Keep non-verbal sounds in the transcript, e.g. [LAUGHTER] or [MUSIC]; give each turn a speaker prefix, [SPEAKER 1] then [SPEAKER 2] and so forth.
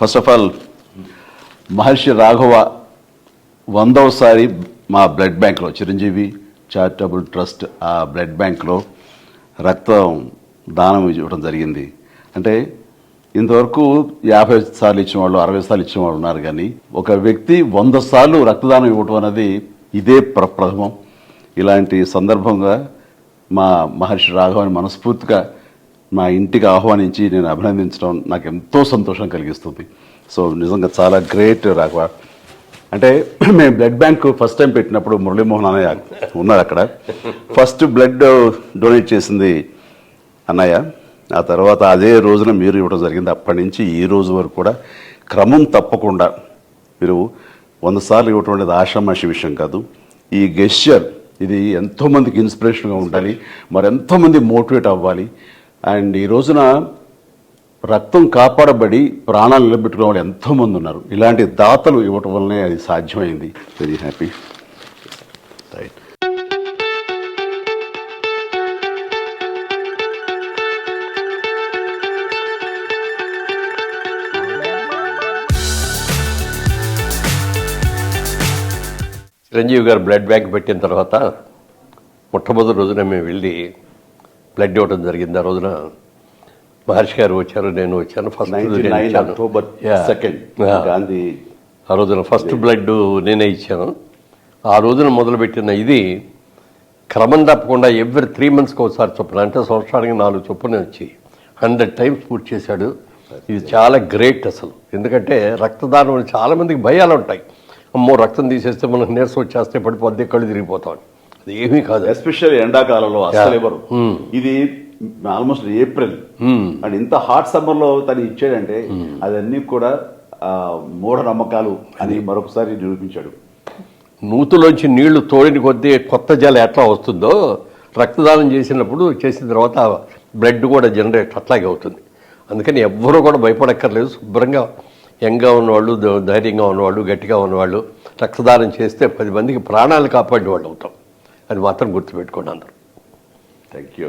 [SPEAKER 1] First of all Maharshi Raghava వందవసారి మా blood బ్యాంక్లో Chiranjeevi charitable trust ఆ బ్లడ్ బ్యాంక్లో రక్తం దానం ఇవ్వడం జరిగింది. అంటే ఇంతవరకు యాభై సార్లు ఇచ్చిన వాళ్ళు అరవై సార్లు ఇచ్చిన వాళ్ళు ఉన్నారు కానీ ఒక వ్యక్తి వంద సార్లు రక్తదానం ఇవ్వటం అనేది ఇదే ప్రప్రథమం. ఇలాంటి సందర్భంగా మా మహర్షి రాఘవని మనస్ఫూర్తిగా మా ఇంటికి ఆహ్వానించి నేను అభినందించడం నాకు ఎంతో సంతోషం కలిగిస్తుంది. సో నిజంగా చాలా గ్రేట్ రాఘవ. అంటే [CLEARS THROAT] మేము బ్లడ్ బ్యాంక్ ఫస్ట్ టైం పెట్టినప్పుడు మురళీమోహన్ అన్నయ్య ఉన్నారు అక్కడ. ఫస్ట్ బ్లడ్ డొనేట్ చేసింది అన్నయ్య. ఆ తర్వాత అదే రోజున మీరు ఇవ్వడం జరిగింది. అప్పటి నుంచి ఈ రోజు వరకు కూడా క్రమం తప్పకుండా మీరు వంద సార్లు ఇవ్వటం అనేది ఆషామాషి విషయం కాదు. ఈ గెస్చర్ ఇది ఎంతోమందికి ఇన్స్పిరేషన్గా ఉండాలి. మరి ఎంతోమంది మోటివేట్ అవ్వాలి. అండ్ ఈ రోజున రక్తం కాపాడబడి ప్రాణాలు నిలబెట్టుకునే వాళ్ళు ఎంతోమంది ఉన్నారు. ఇలాంటి దాతలు ఇవ్వటం వల్లనే అది సాధ్యమైంది. వెరీ హ్యాపీ రైట్
[SPEAKER 2] చిరంజీవి గారు బ్లడ్ బ్యాంక్ పెట్టిన తర్వాత మొట్టమొదటి రోజున మేము వెళ్ళి బ్లడ్ ఇవ్వడం జరిగింది. ఆ రోజున మహర్షి గారు వచ్చారు నేను వచ్చాను ఫస్ట్.
[SPEAKER 1] అక్టోబర్. సెకండ్. గాంధీ
[SPEAKER 2] ఆ రోజున ఫస్ట్ బ్లడ్ నేనే ఇచ్చాను. ఆ రోజున మొదలుపెట్టిన ఇది క్రమం తప్పకుండా ఎవ్రీ త్రీ మంత్స్కి ఒకసారి చొప్పున అంటే సంవత్సరానికి నాలుగు చొప్పున వచ్చి హండ్రెడ్ టైమ్స్ పూర్తి చేశాడు. ఇది చాలా గ్రేట్ అసలు. ఎందుకంటే రక్తదానం వల్ల చాలా మందికి భయాలు ఉంటాయి అమ్మో రక్తం తీసేస్తే మనకు నీరసం వచ్చేస్తే పడిపోద్ది కళ్ళు తిరిగిపోతాం ఏమీ కాదు.
[SPEAKER 1] ఎస్పెషల్లీ ఎండాకాలంలో అస్సలు ఎవరు ఇది ఆల్మోస్ట్ ఏప్రిల్. అండ్ ఇంత హాట్ సమ్మర్లో తను ఇచ్చాడంటే అదన్నీ కూడా మూఢనమ్మకాలు అని మరొకసారి నిరూపించాడు.
[SPEAKER 2] నూతులోంచి నీళ్ళు తోడిని కొద్దీ కొత్త జలం ఎట్లా వస్తుందో రక్తదానం చేసినప్పుడు చేసిన తర్వాత బ్లడ్ కూడా జనరేట్ అట్లాగే అవుతుంది. అందుకని ఎవ్వరూ కూడా భయపడక్కర్లేదు. శుభ్రంగా యంగ్గా ఉన్నవాళ్ళు ధైర్యంగా ఉన్నవాళ్ళు గట్టిగా ఉన్నవాళ్ళు రక్తదానం చేస్తే పది మందికి ప్రాణాలు కాపాడే వాళ్ళు అవుతాం అది మాత్రం గుర్తుపెట్టుకోండి అందరూ.
[SPEAKER 1] Thank you